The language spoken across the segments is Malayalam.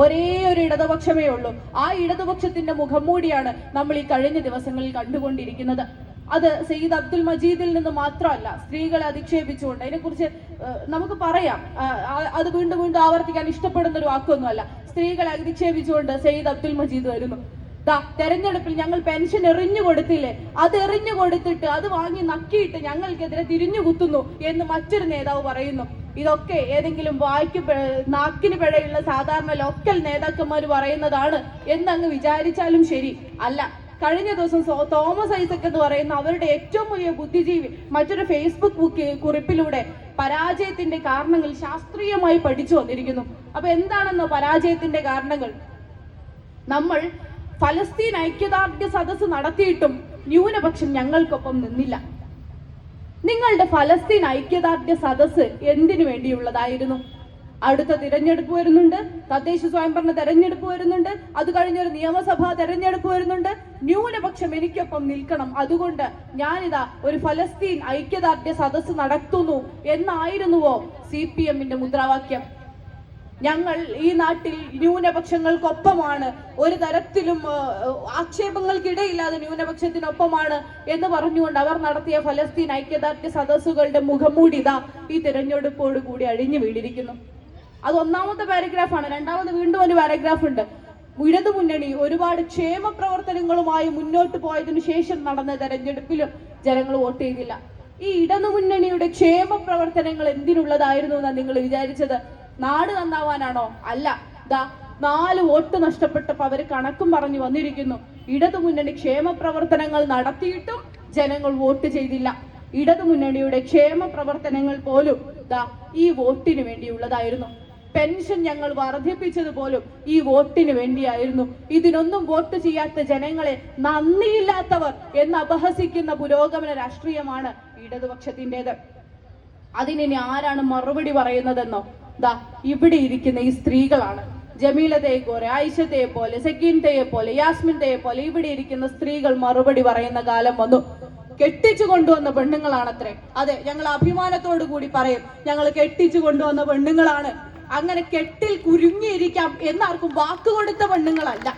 ഒരേ ഒരു ഇടതുപക്ഷമേ ഉള്ളൂ. ആ ഇടതുപക്ഷത്തിന്റെ മുഖം മുഖംമൂടിയാണ് നമ്മൾ ഈ കഴിഞ്ഞ ദിവസങ്ങളിൽ കണ്ടുകൊണ്ടിരിക്കുന്നത്. അത് സെയ്ദ് അബ്ദുൽ മജീദിൽ നിന്ന് മാത്രമല്ല സ്ത്രീകളെ അധിക്ഷേപിച്ചുകൊണ്ട് അതിനെക്കുറിച്ച് നമുക്ക് പറയാം. അത് വീണ്ടും വീണ്ടും ആവർത്തിക്കാൻ ഇഷ്ടപ്പെടുന്ന ഒരു വാക്കൊന്നുമല്ല. സ്ത്രീകളെ അധിക്ഷേപിച്ചുകൊണ്ട് സെയ്ദ് അബ്ദുൽ മജീദ് വരുന്നു. തെരഞ്ഞെടുപ്പിൽ ഞങ്ങൾ പെൻഷൻ എറിഞ്ഞു കൊടുത്തില്ലേ? അത് എറിഞ്ഞു കൊടുത്തിട്ട് അത് വാങ്ങി നക്കിയിട്ട് ഞങ്ങൾക്കെതിരെ തിരിഞ്ഞു കുത്തുന്നു എന്ന് മറ്റൊരു നേതാവ് പറയുന്നു. ഇതൊക്കെ ഏതെങ്കിലും വായിക്ക് നാക്കിന് പിഴയുള്ള സാധാരണ ലോക്കൽ നേതാക്കന്മാർ പറയുന്നതാണ് എന്നങ്ങ് വിചാരിച്ചാലും ശരി. അല്ല കഴിഞ്ഞ ദിവസം തോമസ് ഐസക് എന്ന് പറയുന്ന അവരുടെ ഏറ്റവും വലിയ ബുദ്ധിജീവി മറ്റൊരു ഫേസ്ബുക്ക് ബുക്ക് കുറിപ്പിലൂടെ പരാജയത്തിന്റെ കാരണങ്ങൾ ശാസ്ത്രീയമായി പഠിച്ചു വന്നിരിക്കുന്നു. അപ്പൊ എന്താണെന്നോ പരാജയത്തിന്റെ കാരണങ്ങൾ? നമ്മൾ ഫലസ്തീൻ ഐക്യദാർഢ്യ സദസ്സ് നടത്തിയിട്ടും ന്യൂനപക്ഷം ഞങ്ങൾക്കൊപ്പം നിന്നില്ല. നിങ്ങളുടെ ഫലസ്തീൻ ഐക്യദാർഢ്യ സദസ്സ് എന്തിനു വേണ്ടിയുള്ളതായിരുന്നു? അടുത്ത തിരഞ്ഞെടുപ്പ് വരുന്നുണ്ട് തദ്ദേശ സ്വയംഭരണ തെരഞ്ഞെടുപ്പ് വരുന്നുണ്ട് അത് കഴിഞ്ഞൊരു നിയമസഭാ തെരഞ്ഞെടുപ്പ് വരുന്നുണ്ട്. ന്യൂനപക്ഷം എനിക്കൊപ്പം നിൽക്കണം. അതുകൊണ്ട് ഞാനിതാ ഒരു ഫലസ്തീൻ ഐക്യദാർഢ്യ സദസ്സ് നടത്തുന്നു എന്നായിരുന്നുവോ സി പി എമ്മിന്റെ മുദ്രാവാക്യം? ഞങ്ങൾ ഈ നാട്ടിൽ ന്യൂനപക്ഷങ്ങൾക്കൊപ്പമാണ്. ഒരു തരത്തിലും ആക്ഷേപങ്ങൾക്കിടയില്ലാതെ ന്യൂനപക്ഷത്തിനൊപ്പമാണ് എന്ന് പറഞ്ഞുകൊണ്ട് അവർ നടത്തിയ ഫലസ്തീൻ ഐക്യദാർഢ്യ സദസ്സുകളുടെ മുഖംമൂടി ഇതാ ഈ തിരഞ്ഞെടുപ്പോട് കൂടി അഴിഞ്ഞു വീടിരിക്കുന്നു അത് ഒന്നാമത്തെ പാരഗ്രാഫാണ്. രണ്ടാമത് വീണ്ടും ഒരു പാരഗ്രാഫ് ഉണ്ട് ഇടതു മുന്നണി ഒരുപാട് ക്ഷേമ പ്രവർത്തനങ്ങളുമായി മുന്നോട്ട് പോയതിനു ശേഷം നടന്ന തെരഞ്ഞെടുപ്പിലും ജനങ്ങൾ വോട്ട് ചെയ്തില്ല. ഈ ഇടതു മുന്നണിയുടെ ക്ഷേമ പ്രവർത്തനങ്ങൾ എന്തിനുള്ളതായിരുന്നു എന്നാണ് നിങ്ങൾ വിചാരിച്ചത്? നാട് നന്നാവാനാണോ? അല്ല. ദാ നാല് വോട്ട് നഷ്ടപ്പെട്ടപ്പോ അവർ കണക്കും പറഞ്ഞു വന്നിരിക്കുന്നു. ഇടതുമുന്നണി ക്ഷേമ പ്രവർത്തനങ്ങൾ നടത്തിയിട്ടും ജനങ്ങൾ വോട്ട് ചെയ്തില്ല. ഇടതുമുന്നണിയുടെ ക്ഷേമ പ്രവർത്തനങ്ങൾ പോലും ദാ ഈ വോട്ടിന് വേണ്ടിയുള്ളതായിരുന്നു. പെൻഷൻ ഞങ്ങൾ വർദ്ധിപ്പിച്ചത് പോലും ഈ വോട്ടിന് വേണ്ടിയായിരുന്നു. ഇതിനൊന്നും വോട്ട് ചെയ്യാത്ത ജനങ്ങളെ നന്ദിയില്ലാത്തവർ എന്ന് അപഹസിക്കുന്ന പുരോഗമന രാഷ്ട്രീയമാണ് ഇടതുപക്ഷത്തിന്റെത്. അതിനി ആരാണ് മറുപടി പറയുന്നതെന്നോ? ദാ ഇവിടെ ഇരിക്കുന്ന ഈ സ്ത്രീകളാണ്. ജമീലതയെ പോലെ ആയിഷത്തയെ പോലെ സെക്കീൻതയെ പോലെ യാസ്മിൻതയെ പോലെ ഇവിടെ ഇരിക്കുന്ന സ്ത്രീകൾ മറുപടി പറയുന്ന കാലം വന്നു. കെട്ടിച്ചു കൊണ്ടുവന്ന പെണ്ണുങ്ങളാണത്രേ. അതെ ഞങ്ങൾ അഭിമാനത്തോടു കൂടി പറയും ഞങ്ങൾ കെട്ടിച്ചു കൊണ്ടുവന്ന പെണ്ണുങ്ങളാണ്. അങ്ങനെ കെട്ടിൽ കുരുങ്ങിയിരിക്കാം എന്നാർക്കും വാക്കുകൊടുത്ത പെണ്ണുങ്ങളല്ല.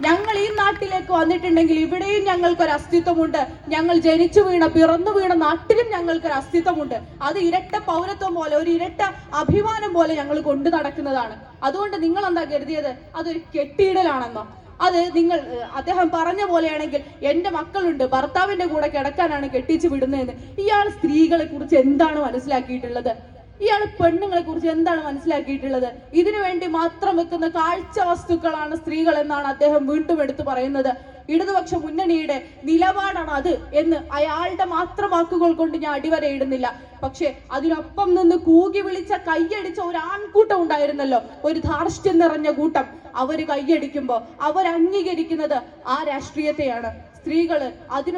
ഞങ്ങൾ ഈ നാട്ടിലേക്ക് വന്നിട്ടുണ്ടെങ്കിൽ ഇവിടെയും ഞങ്ങൾക്കൊരു അസ്തിത്വമുണ്ട്. ഞങ്ങൾ ജനിച്ചു വീണ പിറന്നു വീണ നാട്ടിലും ഞങ്ങൾക്കൊരു അസ്തിത്വമുണ്ട്. അത് ഇരട്ട പൗരത്വം പോലെ ഒരു ഇരട്ട അഭിമാനം പോലെ ഞങ്ങൾ കൊണ്ടു നടക്കുന്നതാണ്. അതുകൊണ്ട് നിങ്ങൾ എന്താ കരുതിയത്? അതൊരു കെട്ടിയിടലാണെന്നോ? അത് നിങ്ങൾ അദ്ദേഹം പറഞ്ഞ പോലെയാണെങ്കിൽ എന്റെ മക്കളുണ്ട് ഭർത്താവിന്റെ കൂടെ കിടക്കാനാണ് കെട്ടിച്ചു വിടുന്നതെന്ന്. ഇയാൾ സ്ത്രീകളെ കുറിച്ച് എന്താണ് മനസ്സിലാക്കിയിട്ടുള്ളത്? ഇയാൾ പെണ്ണുങ്ങളെ കുറിച്ച് എന്താണ് മനസ്സിലാക്കിയിട്ടുള്ളത്? ഇതിനു വേണ്ടി മാത്രം വെക്കുന്ന കാഴ്ച വസ്തുക്കളാണ് സ്ത്രീകൾ എന്നാണ് അദ്ദേഹം വീണ്ടും എടുത്തു പറയുന്നത്. ഇടതുപക്ഷ മുന്നണിയുടെ നിലപാടാണ് അത് എന്ന് അയാളുടെ മാത്രം വാക്കുകൾ കൊണ്ട് ഞാൻ അടിവരയിടുന്നില്ല പക്ഷെ അതിനൊപ്പം നിന്ന് കൂകി വിളിച്ച കൈയടിച്ച ഒരു ആൺകൂട്ടം ഉണ്ടായിരുന്നല്ലോ. ഒരു ധാർഷ്ട്യം നിറഞ്ഞ കൂട്ടം. അവർ കൈയടിക്കുമ്പോൾ അവർ അംഗീകരിക്കുന്നത് ആ രാഷ്ട്രീയത്തെയാണ്. സ്ത്രീകൾ അതിന്